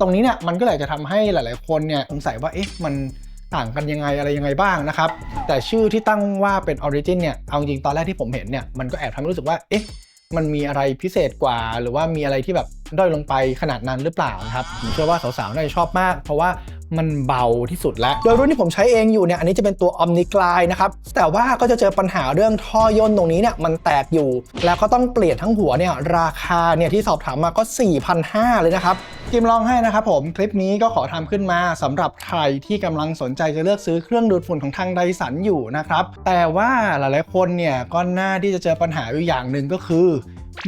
ตรงนี้เนี่ยมันก็เลยจะทำให้หลาย ๆ คนเนี่ยสงสัยว่าเอ๊ะมันต่างกันยังไงอะไรยังไงบ้างนะครับ แต่ชื่อที่ตั้งว่าเป็นออริจินเนี่ยเอาจริงตอนแรกที่ผมเห็นเนี่ยมันก็แอบทำให้รู้สึกว่าเอ๊ะมันมีอะไรพิเศษกว่า หรือว่ามีอะไรที่แบบด้อยลงไปขนาดนั้นหรือเปล่านะครับผมเชื่อว่าสาวๆน่าจะชอบมาก เพราะว่า มันเบาที่สุดแล้ว โดยรุ่นที่ผมใช้เองอยู่เนี่ยอันนี้จะเป็นตัว Omni Glide นะครับแต่ว่าก็จะเจอปัญหาเรื่องท่อย่นตรงนี้เนี่ยมันแตกอยู่ แล้วก็ต้องเปลี่ยนทั้งหัวเนี่ยราคาเนี่ยที่สอบถามมาก็ 4,500 เลยนะครับกิมลองให้นะครับผมคลิปนี้ก็ขอทำขึ้นมาสำหรับใครที่กำลังสนใจจะเลือกซื้อเครื่องดูดฝุ่นของทางไดสันอยู่นะครับแต่ว่าหลายๆคนเนี่ยก็น่าที่จะเจอปัญหาอยู่อย่างหนึ่งก็คือ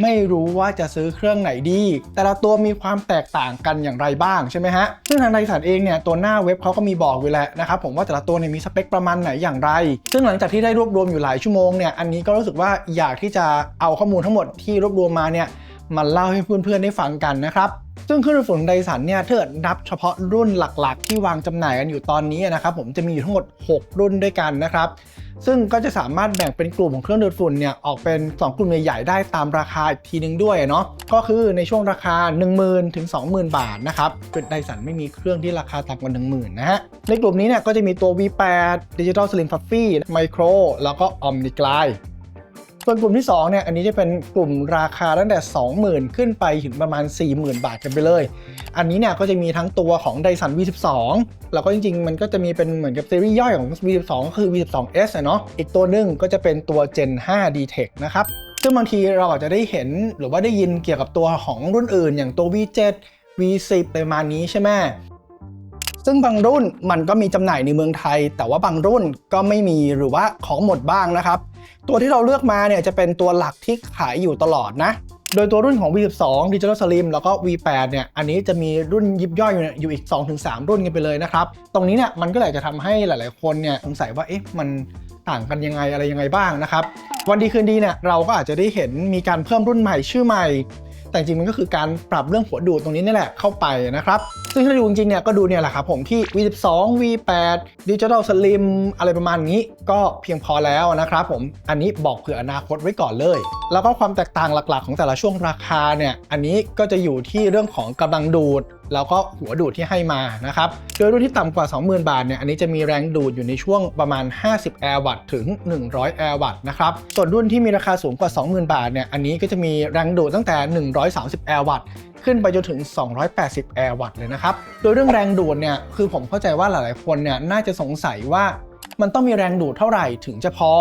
ไม่รู้ว่าจะซื้อเครื่องไหนดี แต่ละตัวมีความแตกต่างกันอย่างไรบ้างใช่ไหมฮะ ซึ่งทางไดสันเองเนี่ยตัวหน้าเว็บเขาก็มีบอกไว้แล้วนะครับผมว่าแต่ละตัวเนี่ยมีสเปคประมาณไหนอย่างไร ซึ่งหลังจากที่ได้รวบรวมอยู่หลายชั่วโมงเนี่ย อันนี้ก็รู้สึกว่าอยากที่จะเอาข้อมูลทั้งหมดที่รวบรวมมาเนี่ยมาเล่าให้เพื่อนๆได้ฟังกันนะครับ ซึ่งเครื่องดูดฝุ่นไดสันเนี่ยถ้าเกิดนับเฉพาะรุ่นหลักๆ ที่วางจำหน่ายกันอยู่ตอนนี้นะครับผมจะมีอยู่ทั้งหมด 6 รุ่นด้วยกันนะครับซึ่งก็จะสามารถแบ่งเป็นกลุ่มของเครื่องดูดฝุ่นเนี่ยออกเป็น 2 กลุ่มใหญ่ๆได้ตามราคาอีกทีนึงด้วยเนาะก็คือในช่วงราคา 10,000 ถึง 20,000 บาทนะครับเป็นไดสันไม่มีเครื่องที่ราคาต่ำกว่า 10,000 นะฮะในกลุ่มนี้เนี่ยก็จะมีตัว V8 Digital Slim Fluffy Micro แล้วก็ Omni Glide ส่วนกลุ่มที่2เนี่ยอันนี้จะเป็นกลุ่มราคาตั้งแต่ 20,000 ขึ้นไปถึงประมาณ 40,000 บาทกันไปเลย อันนี้เนี่ยก็จะมีทั้งตัวของ Dyson V12 แล้วก็จริงๆ มันก็จะมีเป็นเหมือนกับซีรีส์ย่อยของ V12 ก็คือ V12S อะเนาะอีกตัวหนึ่งก็จะเป็นตัว Gen 5 d t e c นะครับซึ่งบางทีเราอาจจะได้เห็นหรือว่าได้ยินเกี่ยวกับตัวของรุ่นอื่น อย่างตัว V7 V10 ประมาณนี้ใช่ไหมซึ่งบางรุ่นมันก็มีจำหน่ายในเมืองไทย แต่ว่าบางรุ่นก็ไม่มีหรือว่าของหมดบ้างนะครับ ตัวที่เราเลือกมาเนี่ยจะเป็นตัวหลักที่ขายอยู่ตลอดนะ โดยตัวรุ่นของ V12 Digital Slim แล้วก็ V8 เนี่ย อันนี้จะมีรุ่นยิบย่อยอยู่อีก 2-3 รุ่นกันไปเลยนะครับ ตรงนี้เนี่ยมันก็เลยจะทำให้หลาย ๆ คนเนี่ยสงสัยว่า เอ๊ะ มันต่างกันยังไงอะไรยังไงบ้างนะครับ วันดีคืนดีเนี่ยเราก็อาจจะได้เห็นมีการเพิ่มรุ่นใหม่ชื่อใหม่ แต่จริงมันก็คือการปรับเรื่องหัวดูดตรงนี้นี่แหละเข้าไปนะครับ ซึ่งถ้าดูจริงเนี่ยก็ดูเนี่ยแหละครับผมที่ V12 V8 Digital Slim อะไรประมาณนี้ก็เพียงพอแล้วนะครับผมอันนี้บอกเผื่ออนาคตไว้ก่อนเลย แล้วก็ความแตกต่างหลักๆ ของแต่ละช่วงราคาเนี่ยอันนี้ก็จะอยู่ที่เรื่องของกำลังดูด แล้วก็หัวดูดที่ให้มานะครับ โดยรุ่นที่ต่ำกว่า 20,000 บาทเนี่ย อันนี้จะมีแรงดูดอยู่ในช่วงประมาณ 50 แอร์วัตต์ถึง 100 แอร์วัตต์นะครับ ส่วนรุ่นที่มีราคาสูงกว่า 20,000 บาทเนี่ย อันนี้ก็จะมีแรงดูดตั้งแต่ 130 แอร์วัตต์ขึ้นไปจนถึง 280 แอร์วัตต์เลยนะครับ โดยเรื่องแรงดูดเนี่ย คือผมเข้าใจว่าหลาย ๆ คนเนี่ย น่าจะสงสัยว่ามันต้องมีแรงดูดเท่าไหร่ถึงจะพอ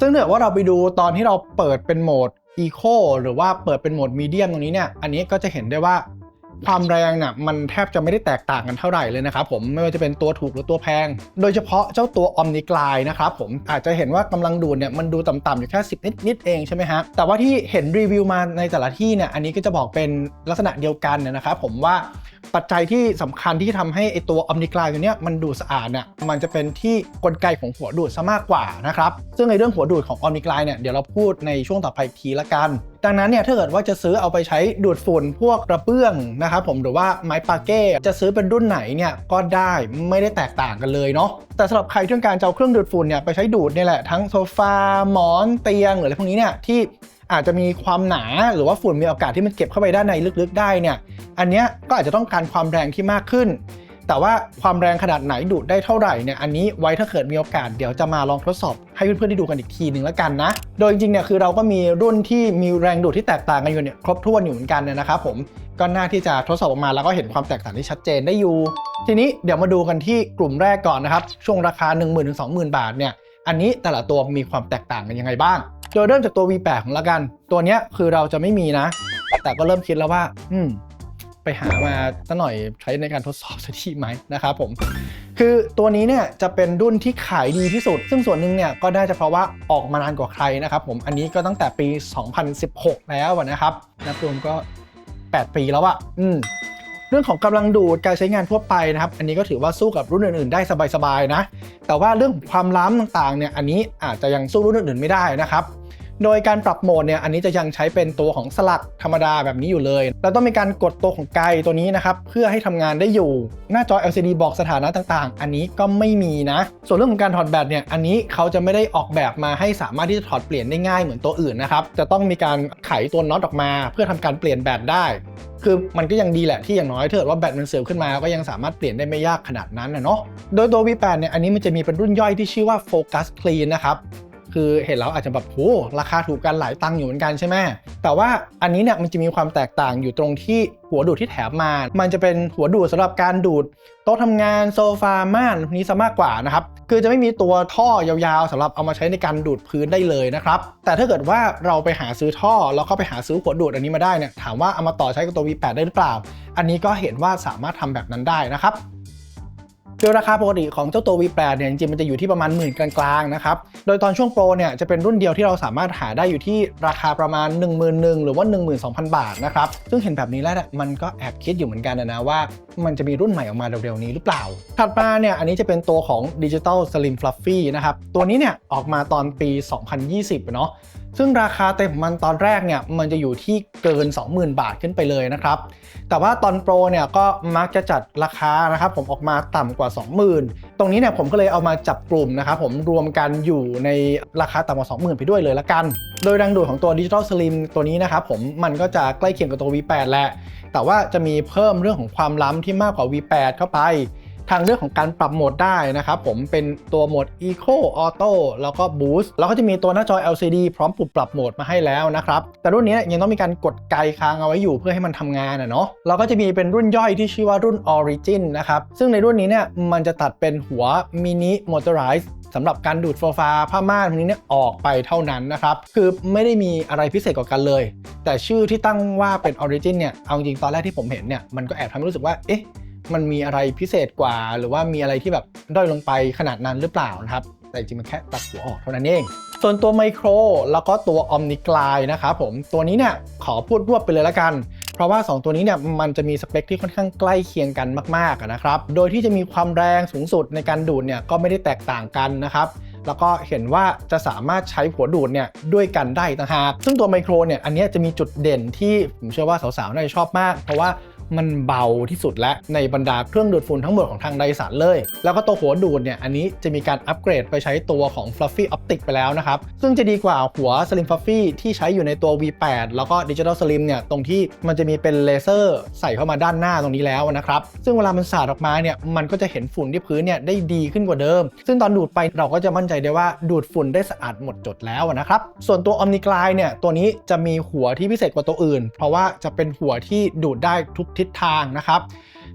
ซึ่งถ้าเกิดว่าเราไปดูตอนที่เราเปิดเป็นโหมด Eco หรือว่าเปิดเป็นโหมด Medium ตรงนี้เนี่ย อันนี้ก็จะเห็นได้ว่า ความแรงน่ะมันแทบจะไม่ได้แตกต่างกันเท่าไหร่เลยนะครับผมไม่ว่าจะเป็นตัวถูกหรือตัวแพง โดยเฉพาะเจ้าตัว Omni Glide นะครับผมอาจจะเห็นว่ากำลังดูดเนี่ยมันดูต่ำๆอยู่แค่ 10 นิดนิดๆเองใช่ไหมฮะแต่ว่าที่เห็นรีวิวมาในแต่ละที่เนี่ยอันนี้ก็จะบอกเป็นลักษณะเดียวกันเนยนะครับผมว่าปัจจัยที่สำคัญที่ทำให้ไอตัว Omni Glide ตัวเนี้ยมันดูดสะอาดเนี่ยมันจะเป็นที่กลไกของหัวดูดซะมากกว่านะครับซึ่งในเรื่องหัวดูดของ Omni Glide เนี่ยเดี๋ยวเราพูดในช่วงต่อไปทีละกัน ดังนั้นเนี่ยถ้าเกิดว่าจะซื้อเอาไปใช้ดูดฝุ่นพวกกระเบื้องนะครับผมหรือว่าไม้ปาเก้จะซื้อเป็นรุ่นไหนเนี่ยก็ได้ไม่ได้แตกต่างกันเลยเนาะแต่สำหรับใครที่ต้องการจะเอาเครื่องดูดฝุ่นเนี่ยไปใช้ดูดเนี่ยแหละทั้งโซฟาหมอนเตียงหรืออะไรพวกนี้เนี่ยที่อาจจะมีความหนาหรือว่าฝุ่นมีโอกาสที่มันเก็บเข้าไปด้านในลึกๆได้เนี่ยอันเนี้ยก็อาจจะต้องการความแรงที่มากขึ้น แต่ว่าความแรงขนาดไหนดูดได้เท่าไหร่เนี่ยอันนี้ไว้ถ้าเกิดมีโอกาสเดี๋ยวจะมาลองทดสอบให้เพื่อนๆได้ดูกันอีกทีหนึ่งแล้วกันนะ โดยจริงๆเนี่ยคือเราก็มีรุ่นที่มีแรงดูดที่แตกต่างกันอยู่เนี่ยครบถ้วนอยู่เหมือนกันเนี่ยนะครับผมก็น่าที่จะทดสอบออกมาแล้วก็เห็นความแตกต่างที่ชัดเจนได้อยู่ ทีนี้เดี๋ยวมาดูกันที่กลุ่มแรกก่อนนะครับช่วงราคา 1 0 0 0 0ถึง20,000 บาทเนี่ยอันนี้แต่ละตัวมีความแตกต่างกันยังไงบ้างโดยเริ่มจากตัว V8 ของละกัน ตัวเนี้ยคือเราจะไม่มีนะ แต่ก็เริ่มคิดแล้วว่า อืม ไปหามาสักหน่อยใช้ในการทดสอบสักทีไหมนะครับผมคือตัวนี้เนี่ยจะเป็นรุ่นที่ขายดีที่สุด ซึ่งส่วนหนึ่งเนี่ยก็ได้จะเพราะว่าออกมานานกว่าใครนะครับผมอันนี้ก็ตั้งแต่ปี 2016 แล้วนะครับนับรวมก็ 8 ปีแล้วอะอืมเรื่องของกำลังดูดการใช้งานทั่วไปนะครับ อันนี้ก็ถือว่าสู้กับรุ่นอื่นๆ ได้สบายๆนะ แต่ว่าเรื่องของความล้ำต่างๆเนี่ยอันนี้อาจจะยังสู้รุ่นอื่นๆไม่ได้นะครับ โดยการปรับโหมดเนี่ยอันนี้จะยังใช้เป็นตัวของสลักธรรมดาแบบนี้อยู่เลยแล้วต้องมีการกดตัวของไกลตัวนี้นะครับ เพื่อให้ทำงานได้อยู่ หน้าจอ LCD บอกสถานะต่างๆ อันนี้ก็ไม่มีนะ ส่วนเรื่องของการถอดแบตเนี่ยอันนี้เขาจะไม่ได้ออกแบบมาให้สามารถที่จะถอดเปลี่ยนได้ง่ายเหมือนตัวอื่นนะครับจะต้องมีการไขตัวน็อตออกมา เพื่อทำการเปลี่ยนแบตได้ คือมันก็ยังดีแหละที่อย่างน้อยถ้าเกิดว่าแบตมันเสื่อมขึ้นมาก็ยังสามารถเปลี่ยนได้ไม่ยากขนาดนั้นนะเนาะโดยตัว V8 เนี่ยอันนี้มันจะมีเป็นรุ่นย่อยที่ชื่อว่า Focus Clean นะครับ คือเห็นแล้วอาจจะแบบโหราคาถูกกันหลายตังค์อยู่เหมือนกันใช่ไหมแต่ว่าอันนี้เนี่ยมันจะมีความแตกต่างอยู่ตรงที่หัวดูดที่แถมมา มันจะเป็นหัวดูดสำหรับการดูดโต๊ะทำงานโซฟาม่านนี้ซะมากกว่านะครับคือจะไม่มีตัวท่อยาวๆสำหรับเอามาใช้ในการดูดพื้นได้เลยนะครับแต่ถ้าเกิดว่าเราไปหาซื้อท่อแล้วก็ไปหาซื้อหัวดูดอันนี้มาได้เนี่ยถามว่าเอามาต่อใช้กับตัว V8 ได้หรือเปล่า อันนี้ก็เห็นว่าสามารถทำแบบนั้นได้นะครับ โดยราคาปกติของเจ้าตัว V8 เนี่ยจริงๆมันจะอยู่ที่ประมาณหมื่นกลางๆนะครับ โดยตอนช่วงโปรเนี่ยจะเป็นรุ่นเดียวที่เราสามารถหาได้อยู่ที่ราคาประมาณ 1 1 0 0 0 หรือว่า 12,000 บาทนะครับ ซึ่งเห็นแบบนี้แล้วเนี่ยมันก็แอบคิดอยู่เหมือนกันนะนะว่า มันจะมีรุ่นใหม่ออกมาเร็วๆนี้หรือเปล่า ถัดมาเนี่ยอันนี้จะเป็นตัวของ Digital Slim Fluffy นะครับ ตัวนี้เนี่ยออกมาตอนปี 2020 เนาะ ซึ่งราคาเต็มมันตอนแรกเนี่ยมันจะอยู่ที่เกิน 20,000 บาทขึ้นไปเลยนะครับ แต่ว่าตอนโปรเนี่ยก็มักจะจัดราคานะครับผมออกมาต่ำกว่า 20,000 ตรงนี้เนี่ยผมก็เลยเอามาจับกลุ่มนะครับผมรวมกันอยู่ในราคาต่ำกว่า 20,000 ไปด้วยเลยละกัน โดยแรงดูดของตัว Digital Slim ตัวนี้นะครับผมมันก็จะใกล้เคียงกับตัว V8 แหละ แต่ว่าจะมีเพิ่มเรื่องของความล้ำที่มากกว่า V8 เข้าไป ทางเรื่องของการปรับโหมดได้นะครับผมเป็นตัวโหมด Eco Auto แล้วก็ Boost แล้วก็จะมีตัวหน้าจอ LCD พร้อมปรับปรับโหมดมาให้แล้วนะครับ แต่รุ่นนี้ยังต้องมีการกดไกลค้างเอาไว้อยู่เพื่อให้มันทำงานอะเนาะแล้วก็จะมีเป็นรุ่นย่อยที่ชื่อว่ารุ่น Origin นะครับ ซึ่งในรุ่นนี้เนี่ยมันจะตัดเป็นหัว Mini Motorized สำหรับการดูดโซฟาผ้าม่านพวกนี้เนี่ยออกไปเท่านั้นนะครับ คือไม่ได้มีอะไรพิเศษกว่ากันเลย แต่ชื่อที่ตั้งว่าเป็น Origin เนี่ยเอาจริงตอนแรกที่ผมเห็นเนี่ยมันก็แอบทำให้รู้สึกว่าเอ๊ะ มันมีอะไรพิเศษกว่า หรือว่ามีอะไรที่แบบด้อยลงไปขนาดนั้นหรือเปล่านะครับ แต่จริงมันแค่ตัดหัวออกเท่านั้นเอง ส่วนตัวไมโครแล้วก็ตัว Omni Glide นะครับผมตัวนี้เนี่ยขอพูดรวบไปเลยละกัน เพราะว่า 2 ตัวนี้เนี่ยมันจะมีสเปคที่ค่อนข้างใกล้เคียงกันมากๆนะครับโดยที่จะมีความแรงสูงสุดในการดูดเนี่ยก็ไม่ได้แตกต่างกันนะครับแล้วก็เห็นว่าจะสามารถใช้หัวดูดเนี่ยด้วยกันได้ต่างหากซึ่งตัวไมโครเนี่ยอันนี้จะมีจุดเด่นที่ผมเชื่อว่าสาวๆน่าจะชอบมาก เพราะว่า มันเบาที่สุดและในบรรดาเครื่องดูดฝุ่นทั้งหมดของทางไดสันเลย แล้วก็ตัวหัวดูดเนี่ยอันนี้จะมีการอัปเกรดไปใช้ตัวของ Fluffy Optic ไปแล้วนะครับ ซึ่งจะดีกว่าหัว Slim Fluffy ที่ใช้อยู่ในตัว V8 แล้วก็ Digital Slim เนี่ยตรงที่มันจะมีเป็นเลเซอร์ใส่เข้ามาด้านหน้าตรงนี้แล้วนะครับ ซึ่งเวลามันสาดออกมาเนี่ยมันก็จะเห็นฝุ่นที่พื้นเนี่ยได้ดีขึ้นกว่าเดิม ซึ่งตอนดูดไปเราก็จะมั่นใจได้ว่าดูดฝุ่นได้สะอาดหมดจดแล้วนะครับส่วนตัว Omni Glide เนี่ยตัวนี้จะมีหัวที่พิเศษกว่าตัวอื่น เพราะว่าจะเป็นหัวที่ดูดได้ทุกทิศทางนะครับ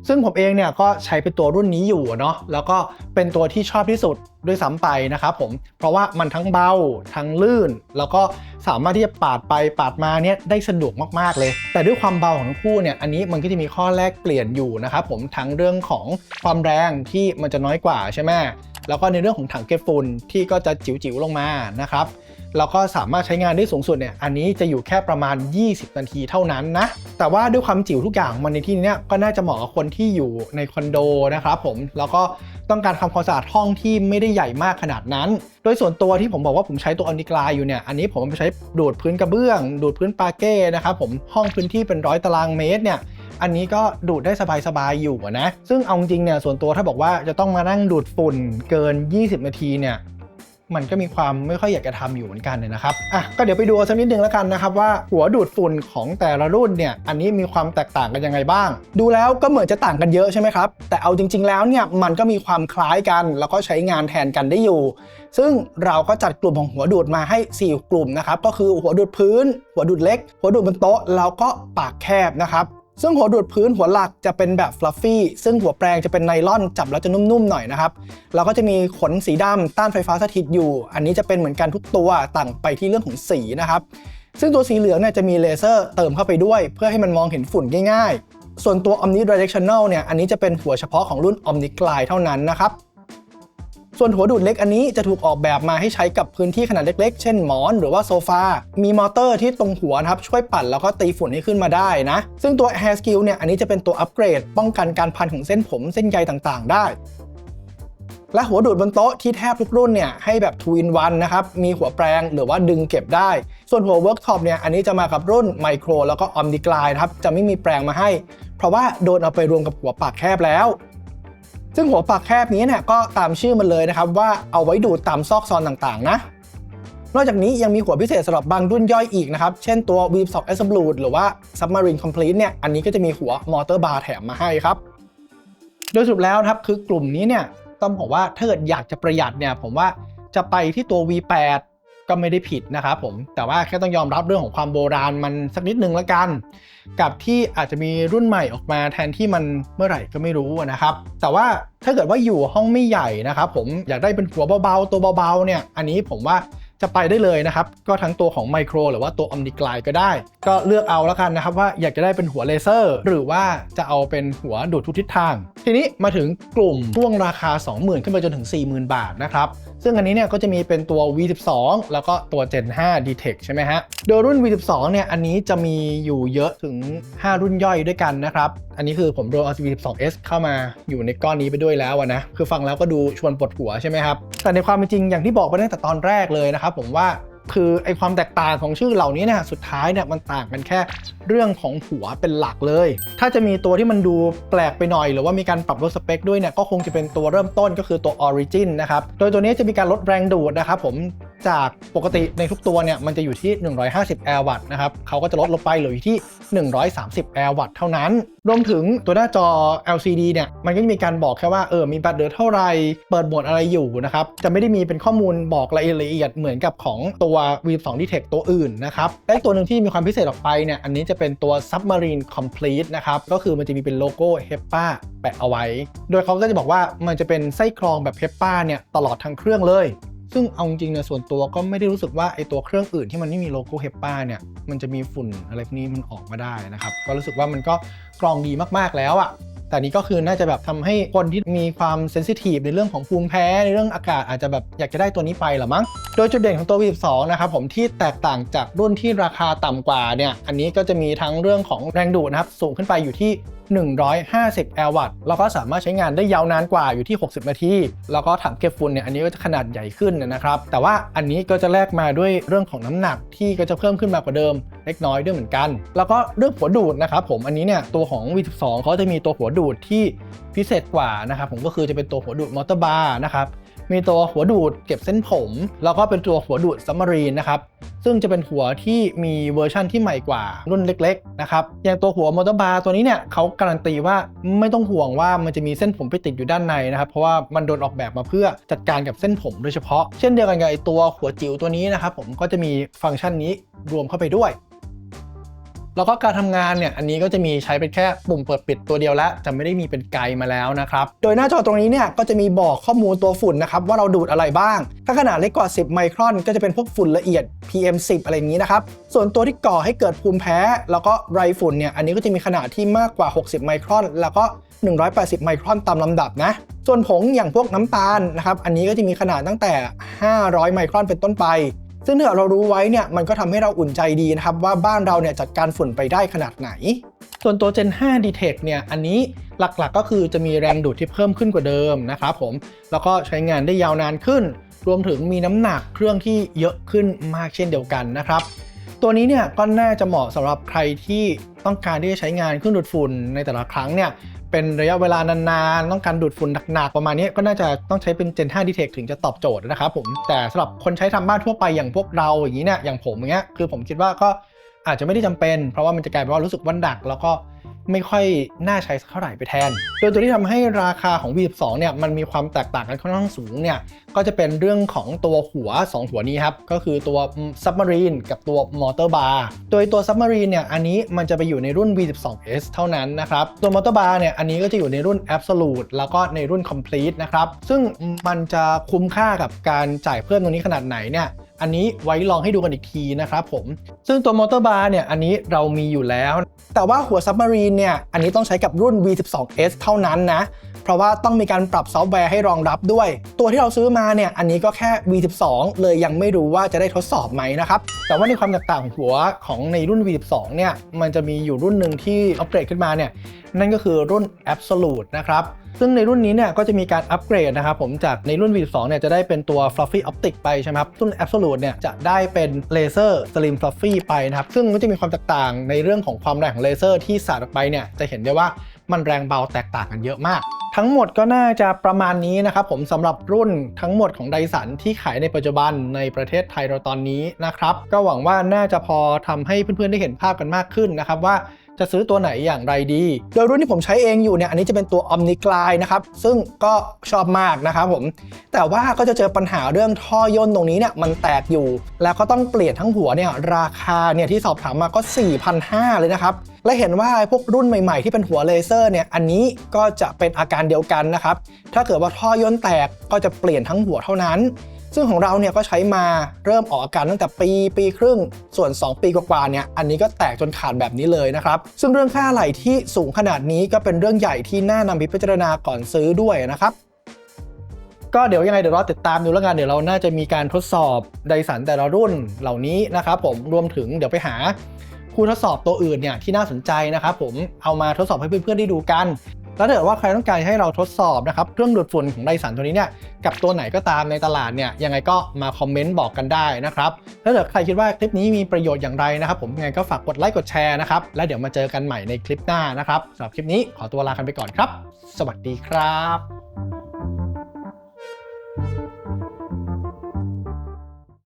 ซึ่งผมเองเนี่ยก็ใช้เป็นตัวรุ่นนี้อยู่เนาะแล้วก็เป็นตัวที่ชอบที่สุดด้วยซ้ำไปนะครับผมเพราะว่ามันทั้งเบาทั้งลื่น แล้วก็สามารถที่จะปาดไปปาดมาเนี่ยได้สะดวกมากๆเลย แต่ด้วยความเบาของทั้งคู่เนี่ยอันนี้มันก็จะมีข้อแลกเปลี่ยนอยู่นะครับผมทั้งเรื่องของความแรงที่มันจะน้อยกว่าใช่ไหมแล้วก็ในเรื่องของถังเก็บฝุ่นที่ก็จะจิ๋วๆลงมานะครับ แล้วก็สามารถใช้งานได้สูงสุดเนี่ยอันนี้จะอยู่แค่ประมาณ 20 นาทีเท่านั้นนะ แต่ว่าด้วยความจิ๋วทุกอย่างมันในที่นี้ก็น่าจะเหมาะกับคนที่อยู่ในคอนโดนะครับผมแล้วก็ต้องการทำความสะอาดห้องที่ไม่ได้ใหญ่มากขนาดนั้น โดยส่วนตัวที่ผมบอกว่าผมใช้ตัวอนิกลายอยู่เนี่ย อันนี้ผมไปใช้ดูดพื้นกระเบื้อง ดูดพื้นปาเก้นะครับผม ห้องพื้นที่เป็นร้อยตารางเมตรเนี่ย อันนี้ก็ดูดได้สบาย ๆ อยู่นะ ซึ่งเอาจริงเนี่ย ส่วนตัวถ้าบอกว่าจะต้องมานั่งดูดฝุ่นเกิน 20 นาทีเนี่ย มันก็มีความไม่ค่อยอยากจะทำอยู่เหมือนกันเนี่ยนะครับอะก็เดี๋ยวไปดูสักนิดนึงแล้วกันนะครับว่าหัวดูดฝุ่นของแต่ละรุ่นเนี่ยอันนี้มีความแตกต่างกันยังไงบ้าง ดูแล้วก็เหมือนจะต่างกันเยอะใช่ไหมครับแต่เอาจริง ๆ แล้วเนี่ยมันก็มีความคล้ายกันแล้วก็ใช้งานแทนกันได้อยู่ ซึ่งเราก็จัดกลุ่มของหัวดูดมาให้ 4 กลุ่มนะครับก็คือหัวดูดพื้น หัวดูดเล็ก หัวดูดบนโต๊ะแล้วก็ปากแคบนะครับ ซึ่งหัวดูดพื้นหัวหลักจะเป็นแบบฟลัฟฟี่ซึ่งหัวแปรงจะเป็นไนล่อนจับแล้วจะนุ่มๆหน่อยนะครับ แล้วก็จะมีขนสีดำต้านไฟฟ้าสถิตอยู่ อันนี้จะเป็นเหมือนกันทุกตัวต่างไปที่เรื่องของสีนะครับ ซึ่งตัวสีเหลืองเนี่ยจะมีเลเซอร์เติมเข้าไปด้วย เพื่อให้มันมองเห็นฝุ่นง่าย ๆ ส่วนตัว Omnidirectional เนี่ยอันนี้จะเป็นหัวเฉพาะของรุ่น Omni Glide เท่านั้นนะครับ ส่วนหัวดูดเล็กอันนี้จะถูกออกแบบมาให้ใช้กับพื้นที่ขนาดเล็กๆ เช่นหมอนหรือว่าโซฟา มีมอเตอร์ที่ตรงหัวนะครับช่วยปั่นแล้วก็ตีฝุ่นให้ขึ้นมาได้นะ ซึ่งตัว Hair Skill เนี่ยอันนี้จะเป็นตัวอัปเกรด ป้องกันการพันของเส้นผมเส้นใยต่างๆ ได้และหัวดูดบนโต๊ะที่แทบทุกรุ่นเนี่ยให้แบบ2 in 1นะครับ มีหัวแปรงหรือว่าดึงเก็บได้ ส่วนหัว Worktop เนี่ยอันนี้จะมากับรุ่น Micro แล้วก็ Omni Glide นะครับ จะไม่มีแปรงมาให้ เพราะว่าโดนเอาไปรวมกับหัวปากแคบแล้ว ซึ่งหัวปากแคบนี้เนี่ยก็ตามชื่อมันเลยนะครับว่าเอาไว้ดูดตามซอกซอนต่างๆ นะนอกจากนี้ยังมีหัวพิเศษสำหรับบางรุ่นย่อยอีกนะครับ เช่นตัว v 2 a s b l u t หรือว่า Submarine Complete เนี่ย อันนี้ก็จะมีหัวมอเตอร์บาร์แถมมาให้ครับ โดยสรุปแล้วนะครับ คือกลุ่มนี้เนี่ย ต้องบอกว่าถ้าเกิดอยากจะประหยัดเนี่ย ผมว่าจะไปที่ตัว V8 ก็ไม่ได้ผิดนะครับผม แต่ว่าแค่ต้องยอมรับเรื่องของความโบราณมันสักนิดนึงละกัน กับที่อาจจะมีรุ่นใหม่ออกมาแทนที่มันเมื่อไหร่ก็ไม่รู้นะครับ แต่ว่าถ้าเกิดว่าอยู่ห้องไม่ใหญ่นะครับผมอยากได้เป็นหัวเบาๆ ตัวเบาๆเนี่ย อันนี้ผมว่าจะไปได้เลยนะครับ ก็ทั้งตัวของไมโครหรือว่าตัว Omni Glide ก็ได้ ก็เลือกเอาแล้วกันนะครับว่าอยากจะได้เป็นหัวเลเซอร์ หรือว่าจะเอาเป็นหัวดูดทุกทิศทาง ทีนี้มาถึงกลุ่มช่วงราคา 20,000 ขึ้นไปจนถึง 40,000 บาทนะครับ ซึ่งอันนี้เนี่ยก็จะมีเป็นตัว V12 แล้วก็ตัว Gen 5 Detect ใช่ไหมฮะ โดยรุ่น V12 เนี่ยอันนี้จะมีอยู่เยอะถึง 5 รุ่นย่อยด้วยกันนะครับ อันนี้คือผมโดนเอา V12S เข้ามาอยู่ในก้อนนี้ไปด้วยแล้วนะ คือฟังแล้วก็ดูชวนปวดหัวใช่ไหมครับ แต่ในความเป็นจริงอย่างที่บอกไปตั้งแต่ตอนแรกเลยนะครับผมว่า คือไอความแตกต่างของชื่อเหล่านี้เนี่ยสุดท้ายเนี่ยมันต่างกันแค่เรื่องของหัวเป็นหลักเลย ถ้าจะมีตัวที่มันดูแปลกไปหน่อย หรือว่ามีการปรับลดสเปคด้วยเนี่ยก็คงจะเป็นตัวเริ่มต้นก็คือตัว Origin นะครับ โดยตัวนี้จะมีการลดแรงดูดนะครับผม จากปกติในทุกตัวเนี่ยมันจะอยู่ที่ 150 แอร์วัตต์นะครับเขาก็จะลดลงไปเหลืออยู่ที่ 130 แอร์วัตต์เท่านั้น รวมถึงตัวหน้าจอ LCD เนี่ยมันก็จะมีการบอกแค่ว่าเออมีแบตเหลือเท่าไร เปิดโหมดอะไรอยู่นะครับจะไม่ได้มีเป็นข้อมูลบอกรายละเอียดเหมือนกับของตัว V2 Detect ตัวอื่นนะครับและตัวหนึ่งที่มีความพิเศษออกไปเนี่ยอันนี้จะเป็นตัว Submarine Complete นะครับก็คือมันจะมีเป็นโลโก้ HEPA แปะเอาไว้ โดยเขาก็จะบอกว่ามันจะเป็นไส้กรองแบบ HEPA เนี่ยตลอดทั้งเครื่องเลย ซึ่งเอาจริงเนี่ยส่วนตัวก็ไม่ได้รู้สึกว่าไอตัวเครื่องอื่นที่มันไม่มีโลโก้เฮปป้าเนี่ยมันจะมีฝุ่นอะไรพวกนี้มันออกมาได้นะครับก็รู้สึกว่ามันก็กรองดีมากๆแล้วอะ่ะ แต่นี้ก็คือน่าจะแบบทำให้คนที่มีความเซนซิทีฟในเรื่องของภูมิแพ้ในเรื่องอากาศอาจจะแบบอยากจะได้ตัวนี้ไปหรอมั้ง โดยจุดเด่นของตัว V12 นะครับผมที่แตกต่างจากรุ่นที่ราคาต่ำกว่าเนี่ย อันนี้ก็จะมีทั้งเรื่องของแรงดูดนะครับสูงขึ้นไปอยู่ที่150 แอร์วัตต์แล้วก็สามารถใช้งานได้ยาวนานกว่าอยู่ที่ 60 นาที แล้วก็ถังเก็บฝุ่นเนี่ย อันนี้ก็จะขนาดใหญ่ขึ้นนะครับ แต่ว่าอันนี้ก็จะแลกมาด้วยเรื่องของน้ำหนักที่ก็จะเพิ่มขึ้นมากกว่าเดิม เล็กน้อยด้วยเหมือนกัน แล้วก็เรื่องหัวดูดนะครับผมอันนี้เนี่ยตัวของ V12 เขาจะมีตัวหัวดูดที่พิเศษกว่านะครับผมก็คือจะเป็นตัวหัวดูดมอเตอร์บาร์นะครับมีตัวหัวดูดเก็บเส้นผม แล้วก็เป็นตัวหัวดูดซัมมารีนนะครับซึ่งจะเป็นหัวที่มีเวอร์ชั่นที่ใหม่กว่ารุ่นเล็กๆนะครับอย่างตัวหัวมอเตอร์บาร์ตัวนี้เนี่ยเขาการันตีว่าไม่ต้องห่วงว่ามันจะมีเส้นผมไปติดอยู่ด้านในนะครับเพราะว่ามันโดนออกแบบมาเพื่อจัดการกับเส้นผมโดยเฉพาะ เช่นเดียวกันกับไอตัวหัวจิ๋วตัวนี้นะครับผมก็จะมีฟังก์ชันนี้รวมเข้าไปด้วย แล้วก็การทำงานเนี่ยอันนี้ก็จะมีใช้เป็นแค่ปุ่มเปิดปิดตัวเดียวแล้วจะไม่ได้มีเป็นไกลมาแล้วนะครับโดยหน้าจอตรงนี้เนี่ยก็จะมีบอกข้อมูลตัวฝุ่นนะครับว่าเราดูดอะไรบ้าง ถ้าขนาดเล็กกว่า 10 ไมครอน ก็จะเป็นพวกฝุ่นละเอียด PM 10 อะไรอย่างนี้นะครับส่วนตัวที่ก่อให้เกิดภูมิแพ้ แล้วก็ไรฝุ่นเนี่ยอันนี้ก็จะมีขนาดที่มากกว่า 60 ไมครอน แล้วก็ 180 ไมครอนตามลำดับนะ ส่วนผงอย่างพวกน้ำตาลนะครับอันนี้ก็จะมีขนาดตั้งแต่ 500 ไมครอนเป็นต้นไป ซึ่งถ้าเรารู้ไว้เนี่ยมันก็ทำให้เราอุ่นใจดีนะครับว่าบ้านเราเนี่ยจัดการฝุ่นไปได้ขนาดไหน ส่วนตัว Gen 5 Detect เนี่ยอันนี้หลักๆก็คือจะมีแรงดูดที่เพิ่มขึ้นกว่าเดิมนะครับผมแล้วก็ใช้งานได้ยาวนานขึ้น รวมถึงมีน้ำหนักเครื่องที่เยอะขึ้นมากเช่นเดียวกันนะครับตัวนี้เนี่ยก็น่าจะเหมาะสำหรับใครที่ต้องการที่จะใช้งานเครื่องดูดฝุ่นในแต่ละครั้งเนี่ย เป็นระยะเวลานานๆ ต้องการดูดฝุ่นหนักๆ ประมาณนี้ก็น่าจะต้องใช้เป็น Gen 5 Detect ถึงจะตอบโจทย์นะครับผม แต่สำหรับคนใช้ทำบ้านทั่วไปอย่างพวกเราอย่างนี้เนี่ยอย่างผมอย่างเงี้ยคือผมคิดว่าก็อาจจะไม่ได้จำเป็น เพราะว่ามันจะกลายเป็นว่ารู้สึกวันดักแล้วก็ ไม่ค่อยน่าใช้สักเท่าไหร่ไปแทน โดยตัวที่ทำให้ราคาของ V12 เนี่ยมันมีความแตกต่างกันค่อนข้างสูงเนี่ยก็จะเป็นเรื่องของตัวหัว 2 หัวนี้ครับ ก็คือตัว Submarine กับตัว Motor Bar โดยตัว Submarine เนี่ยอันนี้มันจะไปอยู่ในรุ่น V12S เท่านั้นนะครับตัว Motor Bar เนี่ยอันนี้ก็จะอยู่ในรุ่น Absolute แล้วก็ในรุ่น Complete นะครับซึ่งมันจะคุ้มค่ากับการจ่ายเพิ่มตรงนี้ขนาดไหนเนี่ย อันนี้ไว้ลองให้ดูกันอีกทีนะครับผม ซึ่งตัวมอเตอร์บาร์เนี่ยอันนี้เรามีอยู่แล้ว แต่ว่าหัวซับมารีนเนี่ยอันนี้ต้องใช้กับรุ่น V12S เท่านั้นนะ เพราะว่าต้องมีการปรับซอฟต์แวร์ให้รองรับด้วย ตัวที่เราซื้อมาเนี่ยอันนี้ก็แค่ V12 เลยยังไม่รู้ว่าจะได้ทดสอบไหมนะครับ แต่ว่าในความแตกต่างของหัวของในรุ่น V12 เนี่ยมันจะมีอยู่รุ่นหนึ่งที่อัปเกรดขึ้นมาเนี่ยนั่นก็คือรุ่น Absolute นะครับซึ่งในรุ่นนี้เนี่ยก็จะมีการอัปเกรดนะครับผมจากในรุ่น V12 เนี่ยจะได้เป็นตัว Fluffy Optic ไปใช่ไหมครับรุ่น Absolute เนี่ยจะได้เป็นเลเซอร์ Slim Fluffy ไปนะครับซึ่งก็จะมีความแตกต่างในเรื่องของความแรงของเลเซอร์ที่สาดออกไปเนี่ยจะเห็นได้ว่า มันแรงเบาแตกต่างกันเยอะมาก ทั้งหมดก็น่าจะประมาณนี้นะครับผมสำหรับรุ่นทั้งหมดของไดสันที่ขายในปัจจุบันในประเทศไทยเราตอนนี้นะครับ ก็หวังว่าน่าจะพอทำให้เพื่อนๆได้เห็นภาพกันมากขึ้นนะครับว่า จะซื้อตัวไหนอย่างไรดี โดยรุ่นที่ผมใช้เองอยู่เนี่ยอันนี้จะเป็นตัว Omniglide นะครับ ซึ่งก็ชอบมากนะครับผม แต่ว่าก็จะเจอปัญหาเรื่องท่อย่นตรงนี้เนี่ยมันแตกอยู่ แล้วก็ต้องเปลี่ยนทั้งหัวเนี่ยราคาเนี่ยที่สอบถามมาก็ 4,500 เลยนะครับ และเห็นว่าพวกรุ่นใหม่ๆ ที่เป็นหัวเลเซอร์เนี่ยอันนี้ก็จะเป็นอาการเดียวกันนะครับ ถ้าเกิดว่าท่อย่นแตกก็จะเปลี่ยนทั้งหัวเท่านั้น ซึ่งของเราเนี่ยก็ใช้มาเริ่มออกอาการตั้งแต่ปีปีครึ่ง ส่วน 2 ปีกว่าๆเนี่ยอันนี้ก็แตกจนขาดแบบนี้เลยนะครับ ซึ่งเรื่องค่าไหล่ที่สูงขนาดนี้ก็เป็นเรื่องใหญ่ที่น่านำไปพิจารณาก่อนซื้อด้วยนะครับก็เดี๋ยวยังไงเดี๋ยวรอติดตามดูแล้วกันเดี๋ยวเราน่าจะมีการทดสอบไดสันแต่ละรุ่นเหล่านี้นะครับผมรวมถึงเดี๋ยวไปหาคู่ทดสอบตัวอื่นเนี่ยที่น่าสนใจนะครับผมเอามาทดสอบให้เพื่อนๆได้ดูกัน แล้วถ้าเกิดว่าใครต้องการให้เราทดสอบนะครับเครื่องดูดฝุ่นของไดสันตัวนี้เนี่ยกับตัวไหนก็ตามในตลาดเนี่ยยังไงก็มาคอมเมนต์บอกกันได้นะครับถ้าเกิดใครคิดว่าคลิปนี้มีประโยชน์อย่างไรนะครับ ผมยังไงก็ฝากกดไลค์กดแชร์นะครับแล้วเดี๋ยวมาเจอกันใหม่ในคลิปหน้านะครับสำหรับคลิปนี้ขอตัวลากันไปก่อนครับ สวัสดีครับ